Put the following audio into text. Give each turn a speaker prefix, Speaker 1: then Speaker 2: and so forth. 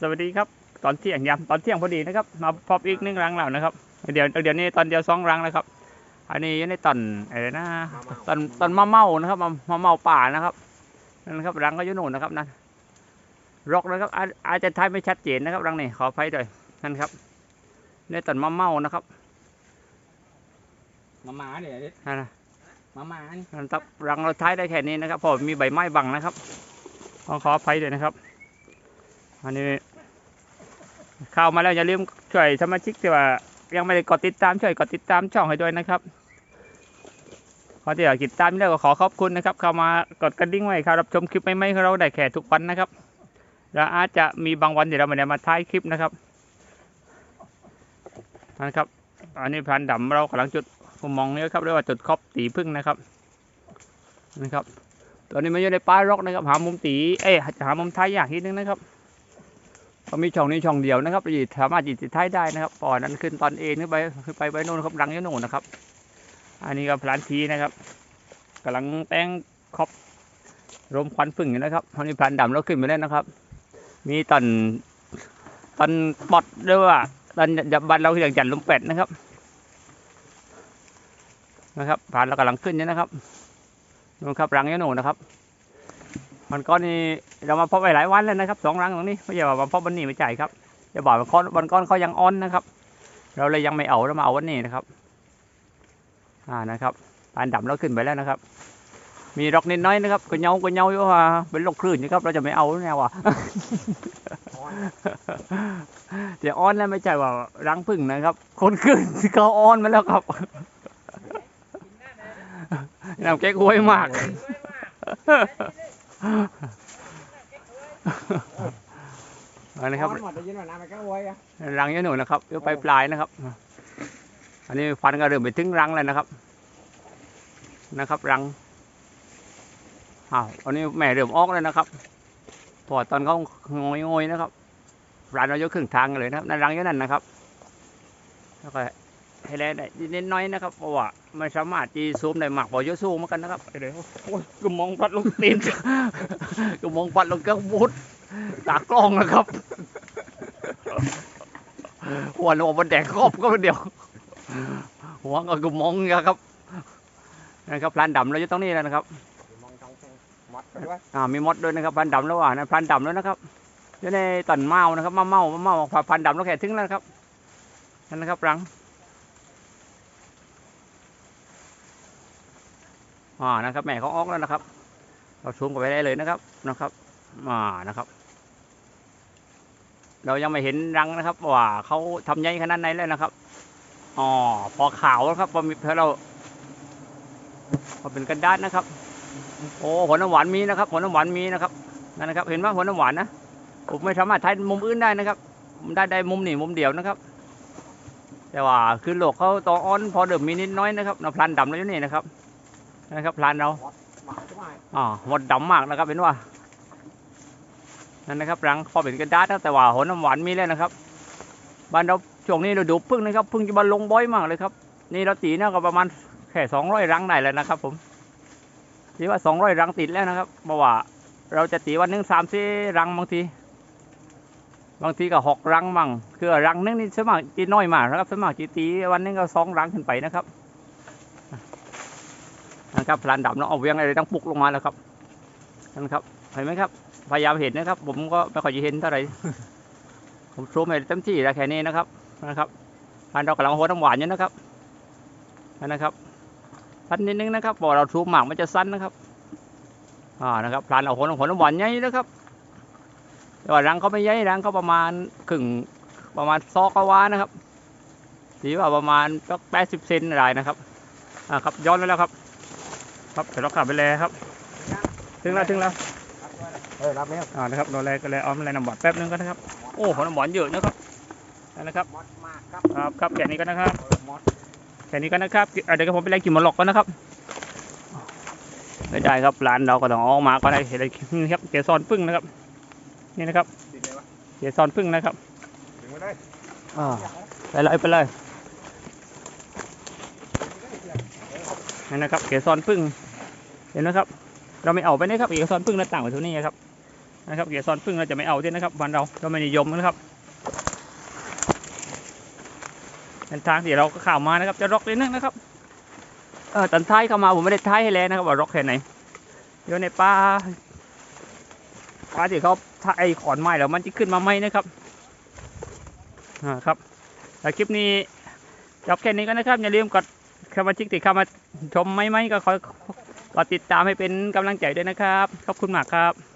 Speaker 1: สวัสดีครับ ตอนเที่ยงยามตอนเที่ยงพอดีนะครับ มาพบอีกหนึ่งรังแล้วนะครับ เดี๋ยวเดี๋ยวนี้ตอนเดียวสองรังแล้วครับ อันนี้อยู่ในตอนอะไรนะตอนตอนมะเมานะครับมะมะเมาป่านะครับนั่นนะครับรังก็อยู่โน่นนะครับนั่นรกนะครับอาอาจจะทายไม่ชัดเจนนะครับรังนี้ขออภัยด้วยนั่นครับในตอนมะเมานะครับ
Speaker 2: มาหมาเดี๋ยว
Speaker 1: นั่นนะ
Speaker 2: มาหมานี่
Speaker 1: นั่นครับรังเราท้ายได้แค่นี้นะครับเพราะมีใบไม้บังนะครับขอขออภัยด้วยนะครับอันนี้ เข้ามาแล้วอย่าลืมช่วยสมาชิกที่ว่า ยังไม่ได้กดติดตามช่วยกดติดตามช่องให้ด้วยนะครับขอที่อยากติดตามแล้วก็ขอขอบคุณนะครับ เข้ามากดกระดิ่งไว้ครับรับชมคลิปใหม่ๆของเราได้แค่ทุกวันนะครับและอาจจะมีบางวันที่เราไม่ได้มาท้ายคลิปนะครับนะครับ อันนี้พรานดำเรากำลังจุดผมมองนี่ครับเรียกว่าจุดครอบตีพึ่งนะครับนะครับตอนนี้มันอยู่ในป่ายรกนะครับ หามุมตี เอ้ยหามุมท้ายยากนิดนึงนะครับ เพรามีช่องนี้ช่องเดียวนะครับจะสามารถจิตท้ายได้นะครับปอนั้นขึ้นตอนเองขึ้นไปขึ้นไปไปโน่นครับรังอยโน่นนะครับ อันนี้ก็พลานทีนะครับกำลังแป้งครอบรมควันพึ่งอยู่นะครับตอนนี้พลานดำเราขึ้นไปแล้วนะครับ มีตอนตอนปอดด้วยว่าตอนจับบันเราอย่างจันลมเป็ดนะครับนะครับผ่านเรากำลังขึ้นเนี่ยนะครับนู่นครับรังอยโน่นนะครับ มันก้อนนี้เรามาพบไปหลายวันแล้วนะครับสองรังตรงนี้ไม่ใช่ว่ามาพบวันนี้ไม่ใช่ครับจะบอกว่าก้อนวันก้อนเขายังอ่อนนะครับ เราเลยยังไม่เอาเรามาเอาวันนี้นะครับ อ่านะครับปานดำเราขึ้นไปแล้วนะครับ มีรอกนิดน้อยนะครับก็เหงาก็เหงาอยู่ว่าเป็นลกคลื่นนะครับ เราจะไม่เอาแนวว่ะเดี๋ยวอ้อนแล้วไม่ใช่ว่ารังพึ่งนะครับ คนขึ้นเขาอ้อนมาแล้วครับน้ำแก้กล้วยมาก อันนี้ครับ
Speaker 2: หมดได้ยินว่าน้ำมันก็โวยอะ
Speaker 1: รังอยหนูนะครับเดี๋ยวไปปลายนะครับ อันนี้ฟันก็เริ่มไปถึงรังแล้วนะครับ นะครับรังอ้าวอันนี้แม่เริ่มออกแล้วนะครับพอตอนเขางอยงอยๆนะครับรันเรายกครึ่งทางเลยนะครับนั่นรังอยู่นั่นนะครับแล้วก็ ให้แลได้นิดน้อยนะครับเพราะว่าไม่สามารถจีซูมได้มากพอเยอะสู้เหมือนกันนะครับเดี๋ยวโอ้ยกระมองพัดลงตีนกระมองพัดลงกระบุดตากล้องนะครับหัวโนมันแดกครอบก็เดียวหัวก็กระมองเนี่ยครับนะครับพลานดำเราอยู่ตรงนี้แล้วนะครับ
Speaker 2: มองตรงหมดไปด้วย
Speaker 1: อ่ามีมดด้วยนะครับพลานดำแล้วอะนะพลานดำแล้วนะครับอยู่ในตันเมานะครับมาเมามาเมาพลานดำแล้วแค่ถึงแล้วนะครับนั่นนะครับรัง อ่านะครับ แม่เขาออกแล้วนะครับ เราชูมกันไปได้เลยนะครับนะครับอ่านะครับ เรายังไม่เห็นรังนะครับ ว่าเขาทำใหญ่ขนาดไหนแล้วนะครับอ๋อพอขาวแล้วครับพอมีพอเราพอเป็นกระดาษนะครับ โอ้ผลน้ำหวานมีนะครับผลน้ำหวานมีนะครับนั่นนะครับ เห็นไหมผลน้ำหวานนะผมไม่สามารถใช้มุมอื่นได้นะครับได้ได้มุมนี่มุมเดียวนะครับ แต่ว่าคือโลกเขาตออ่อนพอเดิมมีนิดน้อยนะครับเราพลันดำแล้วอยู่นี่นะครับ นะครับพลันเราอ๋อหมดดำมากนะครับเห็นว่านั่นนะครับรังพอเป็นกระดาษนะแต่ว่าผลน้ำหวานมีแล้วนะครับบ้านเราช่วงนี้เราดูพึ่งนะครับพึ่งจะมาลงบ่อยมากเลยครับ นี่เราตีนี่ยก็ประมาณแค่สองร้อยรังได้แล้วนะครับผมตีว่าสองร้อยรังติดแล้วนะครับเพราะว่าเราจะตีวันหนึ่งสามสี่รังบางที บางทีก็หกรังมั่งคือรังนึงนี่สมัครตีน้อยมากนะครับสมัครตีตีวันนึงก็สองรังขึ้นไปนะครับ นะครับพลานดำเราเอาเวียงอะไรต้องปลุกลงมาแล้วครับนั่นครับเห็นไหมครับ พยายามเห็นนะครับ ผมก็ไม่ค่อยจะเห็นเท่าไหร่ผมซูมให้เต็มที่แล้วแค่นี้นะครับนะครับพลานเรากำลังหัวน้ำหวานอยู่นะครับนะครับสั้นนิดนึงนะครับพอเราทูมหมากมันจะสั้นนะครับอ่านะครับพลานเอาผลผลน้ำหวานใหญ่นะครับแต่ว่ารังเขาไม่ใหญ่รังเขาประมาณครึ่งประมาณซอกกวานะครับสีว่าประมาณแปดสิบเซนอะไรนะครับอ่าครับย้อนไปแล้วครับ ครับเดี๋ยวเราขับไปเลยครับ ถึงแล้วถึงแล้ว
Speaker 2: เออรับแล้ว
Speaker 1: อ่านะครับเราแลก็เลยเอาอะไรน้ำหวานแป๊บนึงก็นะครับ โอ้ผลน้ำหวานเยอะนะครับนั่นนะครับ
Speaker 2: หมดมากครับ
Speaker 1: ครับครับแค่นี้ก็นะครับ
Speaker 2: เออหมด
Speaker 1: แค่นี้ก็นะครับอะเดี๋ยวผมไปไล่กินหมอหลอกก่อนนะครับไม่ได้ครับร้านเราก็ต้องเออกมาก็ได้เห็นนี่ครับเกสรพึ่งนะครับ นี่นะครับ
Speaker 2: ติดเลยวะ
Speaker 1: เกสรพึ่งนะครับ
Speaker 2: ถึงมาได้
Speaker 1: อ่าไปเลยไปเลยนี่นะครับเกสรพึ่ง เห็นไหมครับ เราไม่เอาไปนี่ครับเกสรพึ่งหน้าต่างไว้ท่นี้ครับนะครับเกสรพึ่งเราจะไม่เอาด้วยนะครับบ้านเราเราไม่นิยมนะครับเป็นทางที่เราก็ข่าวมานะครับ จะร็อกนิดนึงนะครับเออตอนท้ายเข้ามาผมไม่ได้ท้ายให้แล้วนะครับว่าร็อกแค่ไหนอยู่ในป่าป่าที่เขาถ้าไอ้ขอนไม้แล้วมันจะขึ้นมาไหมนะครับอ่าครับแต่คลิปนี้จบแค่นี้ก็นะครับอย่าลืมกดสมาชิกติดเข้ามาชมไหมไหมก็ขอ ก็ติดตามให้เป็นกำลังใจด้วยนะครับ ขอบคุณมากครับ